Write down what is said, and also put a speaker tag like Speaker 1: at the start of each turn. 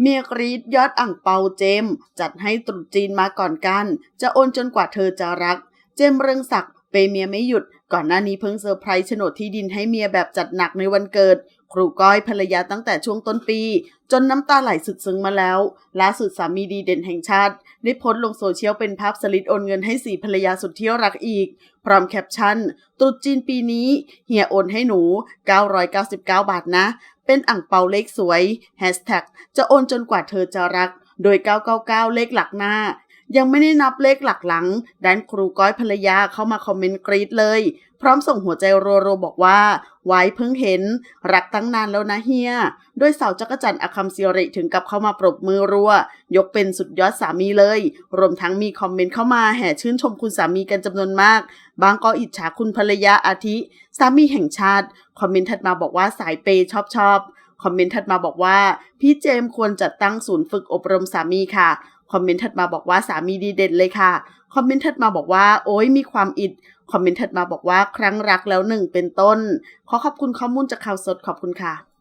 Speaker 1: เมียกรีดยอดอ่างเปาเจม จัดให้ตรุษจีนมาก่อนกัน จะโอนจนกว่าเธอจะรัก เจมเรืองศักดิ์เปเมียไม่หยุด ก่อนหน้านี้เพิ่งเซอร์ไพรส์โฉนดที่ดินให้เมียแบบจัดหนักในวันเกิด ครูก้อยภรรยาตั้งแต่ช่วงต้นปี จนน้ำตาไหลสุดซึ้งมาแล้วล่าสุดสามีดีเด่นแห่งชาติ ได้โพสต์ลงโซเชียลเป็นภาพสลิดโอนเงินให้สีภรรยาสุดที่รักอีก พร้อมแคปชั่นตรุษจีนปีนี้ เฮียโอนให้หนู 999 บาทนะ เป็นอ่างเปาเลขสวยแฮชแท็กจะโอนจนกว่าเธอจะรัก โดย 999 เลขหลักหน้า ยังไม่ได้นับเลขหลักหลังด้านครูก้อยภรรยาเข้ามาคอมเมนต์กรี๊ดเลย พร้อมส่งหัวใจรัวๆบอกว่า ไว้เพิ่งเห็น รักตั้งนานแล้วนะเฮียโดยสาวจักรจันทร์อคัมซิริถึงกับเข้ามาปรบมือรัว ยกเป็นสุดยอดสามีเลย รวมทั้งมีคอมเมนต์เข้ามาแห่ชื่นชมคุณสามีกันจำนวนมาก บางก็อิจฉาคุณภรรยาอาทิ สามีแห่งชาติ คอมเมนต์ถัดมาบอกว่าสายเปย์ชอบชอบคอมเมนต์ถัดมาบอกว่า พี่เจมควรจัดตั้งศูนย์ฝึกอบรมสามีค่ะ คอมเมนต์ถัดมาบอกว่าสามีดีเด่นเลยค่ะ คอมเมนต์ถัดมาบอกว่าโอ้ยมีความอิด คอมเมนต์ถัดมาบอกว่าครั้งรักแล้วหนึ่งเป็นต้น ขอขอบคุณข้อมูลจากข่าวสดขอบคุณค่ะ